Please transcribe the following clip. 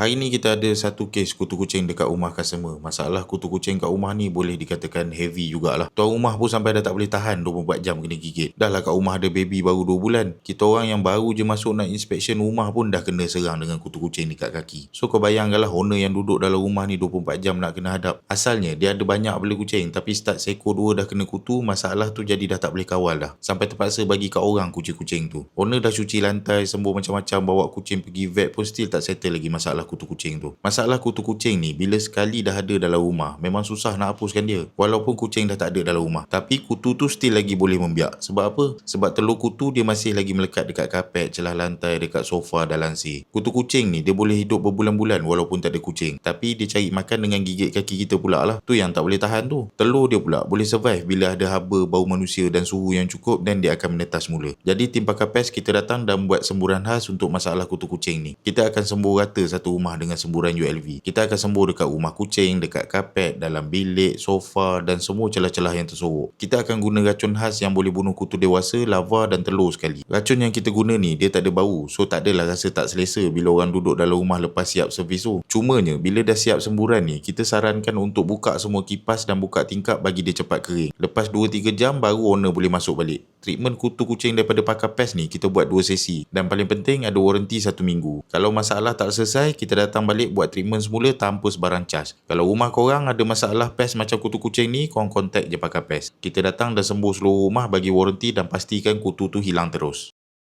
Hari ni kita ada satu kes kutu kucing dekat rumah customer. Masalah kutu kucing kat rumah ni boleh dikatakan heavy jugalah. Tuan rumah pun sampai dah tak boleh tahan 24 jam kena gigit. Dah lah kat rumah ada baby baru 2 bulan. Kita orang yang baru je masuk nak inspection rumah pun dah kena serang dengan kutu kucing dekat kaki. So kau bayangkanlah owner yang duduk dalam rumah ni 24 jam nak kena hadap. Asalnya dia ada banyak bela kucing tapi start seekor dua dah kena kutu, masalah tu jadi dah tak boleh kawal dah. Sampai terpaksa bagi kat orang kucing-kucing tu. Owner dah cuci lantai, sembuh macam-macam, bawa kucing pergi vet pun still tak settle lagi masalah kutu kucing tu. Masalah kutu kucing ni bila sekali dah ada dalam rumah memang susah nak hapuskan dia. Walaupun kucing dah tak ada dalam rumah. Tapi kutu tu still lagi boleh membiak. Sebab apa? Sebab telur kutu dia masih lagi melekat dekat kapet, celah lantai, dekat sofa dan lansir. Kutu kucing ni dia boleh hidup berbulan-bulan walaupun tak ada kucing. Tapi dia cari makan dengan gigit kaki kita pula lah. Tu yang tak boleh tahan tu. Telur dia pula boleh survive bila ada haba bau manusia dan suhu yang cukup dan dia akan menetas mula. Jadi tim pakar pes kita datang dan buat semburan khas untuk masalah kutu kucing ni. Kita akan sembuh rata satu dengan semburan ULV. Kita akan sembuh dekat rumah kucing, dekat kapet, dalam bilik, sofa dan semua celah-celah yang tersorok. Kita akan guna racun khas yang boleh bunuh kutu dewasa, larva dan telur sekali. Racun yang kita guna ni dia tak ada bau. So tak adalah rasa tak selesa bila orang duduk dalam rumah lepas siap servis tu. Cumanya bila dah siap semburan ni, kita sarankan untuk buka semua kipas dan buka tingkap bagi dia cepat kering. Lepas 2-3 jam baru owner boleh masuk balik. Treatment kutu kucing daripada pakar pes ni kita buat dua sesi dan paling penting ada warranty satu minggu. Kalau masalah tak selesai, kita datang balik buat treatment semula tanpa sebarang charge. Kalau rumah korang ada masalah pes macam kutu kucing ni, korang contact je pakar pes. Kita datang dan sembuh seluruh rumah bagi warranty dan pastikan kutu tu hilang terus.